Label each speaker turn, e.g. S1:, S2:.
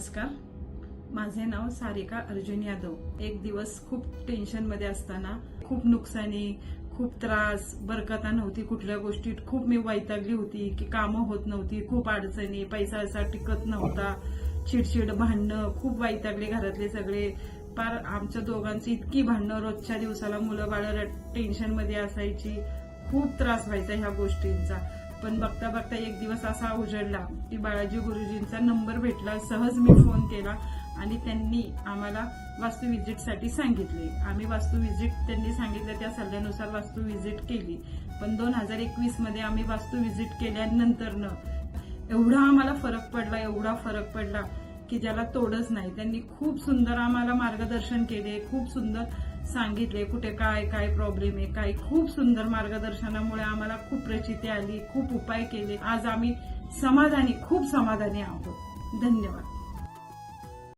S1: नमस्कार. माझे नाव सारिका अर्जुन यादव. एक दिवस खूप टेन्शनमध्ये असताना खूप नुकसानी खूप त्रास बरकता नव्हती कुठल्या गोष्टीत. खूप मी वैतागली होती की कामं होत नव्हती खूप अडचणी पैसा असा टिकत नव्हता चिडचिड भांडणं खूप वैतागले घरातले सगळे. पार आमच्या दोघांची इतकी भांडणं रोजच्या दिवसाला मुलं बाळ टेन्शनमध्ये असायची. खूप त्रास व्हायचा ह्या गोष्टींचा. पण बघता बघता एक दिवस असा उजडला की बाळाजी गुरुजींचा नंबर भेटला. सहज मी फोन केला आणि त्यांनी आम्हाला वास्तू व्हिजिटसाठी सांगितले. आम्ही वास्तू व्हिजिट त्यांनी सांगितलं त्या सल्ल्यानुसार वास्तू व्हिजिट केली. पण दोन हजार एकवीसमध्ये आम्ही वास्तू व्हिजिट केल्यानंतरनं एवढा आम्हाला फरक पडला एवढा फरक पडला की ज्याला तोडच नाही. त्यांनी खूप सुंदर आम्हाला मार्गदर्शन केले खूप सुंदर सांगितले कुठे काय काय प्रॉब्लेम आहे काय? खूप सुंदर मार्गदर्शनामुळे आम्हाला खूप प्रचिती आली खूप उपाय केले. आज आम्ही समाधानी खूप समाधानी आहोत. धन्यवाद.